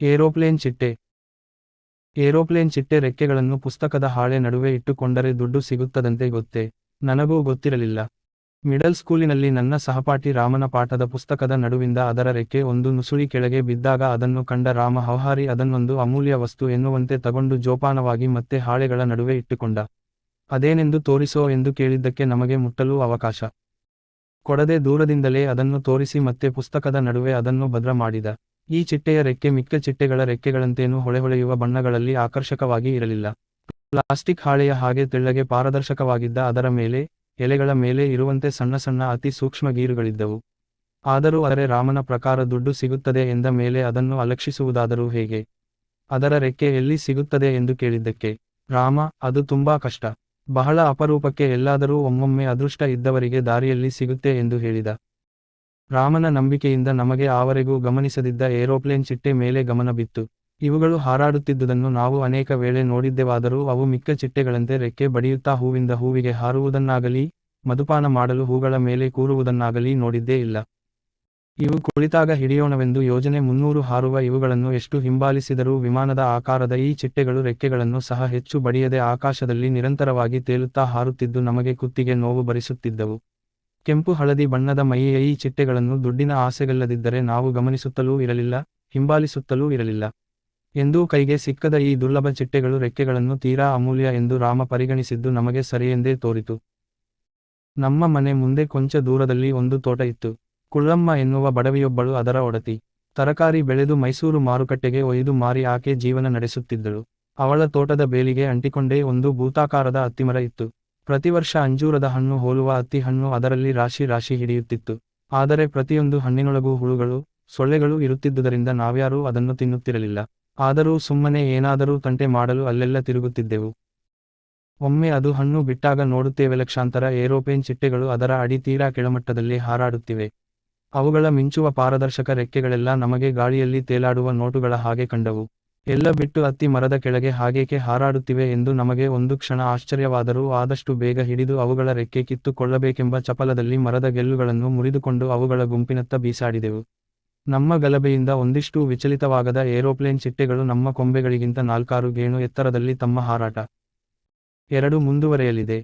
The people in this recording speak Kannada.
ಏರೋಪ್ಲೇನ್ ಚಿಟ್ಟೆ. ಏರೋಪ್ಲೇನ್ ಚಿಟ್ಟೆ ರೆಕ್ಕೆಗಳನ್ನು ಪುಸ್ತಕದ ಹಾಳೆ ನಡುವೆ ಇಟ್ಟುಕೊಂಡರೆ ದುಡ್ಡು ಸಿಗುತ್ತದಂತೆ ಗೊತ್ತೇ. ನನಗೂ ಗೊತ್ತಿರಲಿಲ್ಲ. ಮಿಡಲ್ ಸ್ಕೂಲಿನಲ್ಲಿ ನನ್ನ ಸಹಪಾಠಿ ರಾಮನ ಪಾಠದ ಪುಸ್ತಕದ ನಡುವಿಂದ ಅದರ ರೆಕ್ಕೆ ಒಂದು ನುಸುಳಿ ಕೆಳಗೆ ಬಿದ್ದಾಗ ಅದನ್ನು ಕಂಡ ರಾಮ ಹೌಹಾರಿ ಅದನ್ನೊಂದು ಅಮೂಲ್ಯ ವಸ್ತು ಎನ್ನುವಂತೆ ತಗೊಂಡು ಜೋಪಾನವಾಗಿ ಮತ್ತೆ ಹಾಳೆಗಳ ನಡುವೆ ಇಟ್ಟುಕೊಂಡ. ಅದೇನೆಂದು ತೋರಿಸೋ ಎಂದು ಕೇಳಿದ್ದಕ್ಕೆ ನಮಗೆ ಮುಟ್ಟಲು ಅವಕಾಶ. ಕೊಡದೆ ದೂರದಿಂದಲೇ ಅದನ್ನು ತೋರಿಸಿ ಮತ್ತೆ ಪುಸ್ತಕದ ನಡುವೆ ಅದನ್ನು ಭದ್ರ ಮಾಡಿದ. ಈ ಚಿಟ್ಟೆಯ ರೆಕ್ಕೆ ಮಿಕ್ಕ ಚಿಟ್ಟೆಗಳ ರೆಕ್ಕೆಗಳಂತೇನೂ ಹೊಳೆಹೊಳೆಯುವ ಬಣ್ಣಗಳಲ್ಲಿ ಆಕರ್ಷಕವಾಗಿ ಇರಲಿಲ್ಲ. ಪ್ಲಾಸ್ಟಿಕ್ ಹಾಳೆಯ ಹಾಗೆ ತೆಳ್ಳಗೆ ಪಾರದರ್ಶಕವಾಗಿದ್ದ ಅದರ ಮೇಲೆ, ಎಲೆಗಳ ಮೇಲೆ ಇರುವಂತೆ ಸಣ್ಣ ಸಣ್ಣ ಅತಿ ಸೂಕ್ಷ್ಮ ಗೀರುಗಳಿದ್ದವು. ಆದರೂ ಅದರ ರಾಮನ ಪ್ರಕಾರ ದುಡ್ಡು ಸಿಗುತ್ತದೆ ಎಂದ ಮೇಲೆ ಅದನ್ನು ಅಲಕ್ಷಿಸುವುದಾದರೂ ಹೇಗೆ? ಅದರ ರೆಕ್ಕೆ ಎಲ್ಲಿ ಸಿಗುತ್ತದೆ ಎಂದು ಕೇಳಿದ್ದಕ್ಕೆ, ರಾಮ, ಅದು ತುಂಬಾ ಕಷ್ಟ. ಬಹಳ ಅಪರೂಪಕ್ಕೆ ಎಲ್ಲಾದರೂ ಒಮ್ಮೊಮ್ಮೆ ಅದೃಷ್ಟ ಇದ್ದವರಿಗೆ ದಾರಿಯಲ್ಲಿ ಸಿಗುತ್ತೆ ಎಂದು ಹೇಳಿದ. ರಾಮನ ನಂಬಿಕೆಯಿಂದ ನಮಗೆ ಆವರೆಗೂ ಗಮನಿಸದಿದ್ದ ಏರೋಪ್ಲೇನ್ ಚಿಟ್ಟೆ ಮೇಲೆ ಗಮನ ಬಿತ್ತು. ಇವುಗಳು ಹಾರಾಡುತ್ತಿದ್ದುದನ್ನು ನಾವು ಅನೇಕ ವೇಳೆ ನೋಡಿದ್ದೆವಾದರೂ ಅವು ಮಿಕ್ಕ ಚಿಟ್ಟೆಗಳಂತೆ ರೆಕ್ಕೆ ಬಡಿಯುತ್ತಾ ಹೂವಿಂದ ಹೂವಿಗೆ ಹಾರುವುದನ್ನಾಗಲಿ ಮದುಪಾನ ಮಾಡಲು ಹೂಗಳ ಮೇಲೆ ಕೂರುವುದನ್ನಾಗಲಿ ನೋಡಿದ್ದೇ ಇಲ್ಲ. ಇವು ಕುಳಿತಾಗ ಹಿಡಿಯೋಣವೆಂದು ಯೋಜನೆ ಮುನ್ನೂರು ಹಾರುವ ಇವುಗಳನ್ನು ಎಷ್ಟು ಹಿಂಬಾಲಿಸಿದರೂ ವಿಮಾನದ ಆಕಾರದ ಈ ಚಿಟ್ಟೆಗಳು ರೆಕ್ಕೆಗಳನ್ನು ಸಹ ಹೆಚ್ಚು ಬಡಿಯದೆ ಆಕಾಶದಲ್ಲಿ ನಿರಂತರವಾಗಿ ತೇಲುತ್ತಾ ಹಾರುತ್ತಿದ್ದು ನಮಗೆ ಕುತ್ತಿಗೆ ನೋವು ಭರಿಸುತ್ತಿದ್ದವು. ಕೆಂಪು ಹಳದಿ ಬಣ್ಣದ ಮೈಯ ಈ ಚಿಟ್ಟೆಗಳನ್ನು ದುಡ್ಡಿನ ಆಸೆಗಲ್ಲದಿದ್ದರೆ ನಾವು ಗಮನಿಸುತ್ತಲೂ ಇರಲಿಲ್ಲ, ಹಿಂಬಾಲಿಸುತ್ತಲೂ ಇರಲಿಲ್ಲ. ಎಂದೂ ಕೈಗೆ ಸಿಕ್ಕದ ಈ ದುರ್ಲಭ ಚಿಟ್ಟೆಗಳು ರೆಕ್ಕೆಗಳನ್ನು ತೀರಾ ಅಮೂಲ್ಯ ಎಂದು ರಾಮ ಪರಿಗಣಿಸಿದ್ದು ನಮಗೆ ಸರಿಯೆಂದೇ ತೋರಿತು. ನಮ್ಮ ಮನೆ ಮುಂದೆ ಕೊಂಚ ದೂರದಲ್ಲಿ ಒಂದು ತೋಟ ಇತ್ತು. ಕುಳ್ಳಮ್ಮ ಎನ್ನುವ ಬಡವಿಯೊಬ್ಬಳು ಅದರ ಒಡತಿ. ತರಕಾರಿ ಬೆಳೆದು ಮೈಸೂರು ಮಾರುಕಟ್ಟೆಗೆ ಒಯ್ದು ಮಾರಿ ಆಕೆ ಜೀವನ ನಡೆಸುತ್ತಿದ್ದಳು. ಅವಳ ತೋಟದ ಬೇಲಿಗೆ ಅಂಟಿಕೊಂಡೇ ಒಂದು ಭೂತಾಕಾರದ ಅತ್ತಿಮರ ಇತ್ತು. ಪ್ರತಿವರ್ಷ ಅಂಜೂರದ ಹಣ್ಣು ಹೋಲುವ ಅತ್ತಿ ಹಣ್ಣು ಅದರಲ್ಲಿ ರಾಶಿ ರಾಶಿ ಹಿಡಿಯುತ್ತಿತ್ತು. ಆದರೆ ಪ್ರತಿಯೊಂದು ಹಣ್ಣಿನೊಳಗೂ ಹುಳುಗಳು, ಸೊಳ್ಳೆಗಳು ಇರುತ್ತಿದ್ದುದರಿಂದ ನಾವ್ಯಾರೂ ಅದನ್ನು ತಿನ್ನುತ್ತಿರಲಿಲ್ಲ. ಆದರೂ ಸುಮ್ಮನೆ ಏನಾದರೂ ತಂಟೆ ಮಾಡಲು ಅಲ್ಲೆಲ್ಲ ತಿರುಗುತ್ತಿದ್ದೆವು. ಒಮ್ಮೆ ಅದು ಹಣ್ಣು ಬಿಟ್ಟಾಗ ನೋಡುತ್ತೇವೆ ಲಕ್ಷಾಂತರ ಏರೋಪೇನ್ ಚಿಟ್ಟೆಗಳು ಅದರ ಅಡಿ ತೀರಾ ಕೆಳಮಟ್ಟದಲ್ಲಿ ಹಾರಾಡುತ್ತಿವೆ. ಅವುಗಳ ಮಿಂಚುವ ಪಾರದರ್ಶಕ ರೆಕ್ಕೆಗಳೆಲ್ಲ ನಮಗೆ ಗಾಳಿಯಲ್ಲಿ ತೇಲಾಡುವ ನೋಟುಗಳ ಹಾಗೆ ಕಂಡವು. ಎಲ್ಲ ಬಿಟ್ಟು ಅತ್ತಿ ಮರದ ಕೆಳಗೆ ಹಾಗೇಕೆ ಹಾರಾಡುತ್ತಿವೆ ಎಂದು ನಮಗೆ ಒಂದು ಕ್ಷಣ ಆಶ್ಚರ್ಯವಾದರೂ ಆದಷ್ಟು ಬೇಗ ಹಿಡಿದು ಅವುಗಳ ರೆಕ್ಕೆ ಕಿತ್ತುಕೊಳ್ಳಬೇಕೆಂಬ ಚಪಲದಲ್ಲಿ ಮರದ ಗೆಲ್ಲುಗಳನ್ನು ಮುರಿದುಕೊಂಡು ಅವುಗಳ ಗುಂಪಿನತ್ತ ಬೀಸಾಡಿದೆವು. ನಮ್ಮ ಗಲಭೆಯಿಂದ ಒಂದಿಷ್ಟು ವಿಚಲಿತವಾಗದ ಏರೋಪ್ಲೇನ್ ಚಿಟ್ಟೆಗಳು ನಮ್ಮ ಕೊಂಬೆಗಳಿಗಿಂತ ನಾಲ್ಕಾರು ಗೇಣು ಎತ್ತರದಲ್ಲಿ ತಮ್ಮ ಹಾರಾಟ. ಎರಡು ಮುಂದುವರೆಯಲಿದೆ.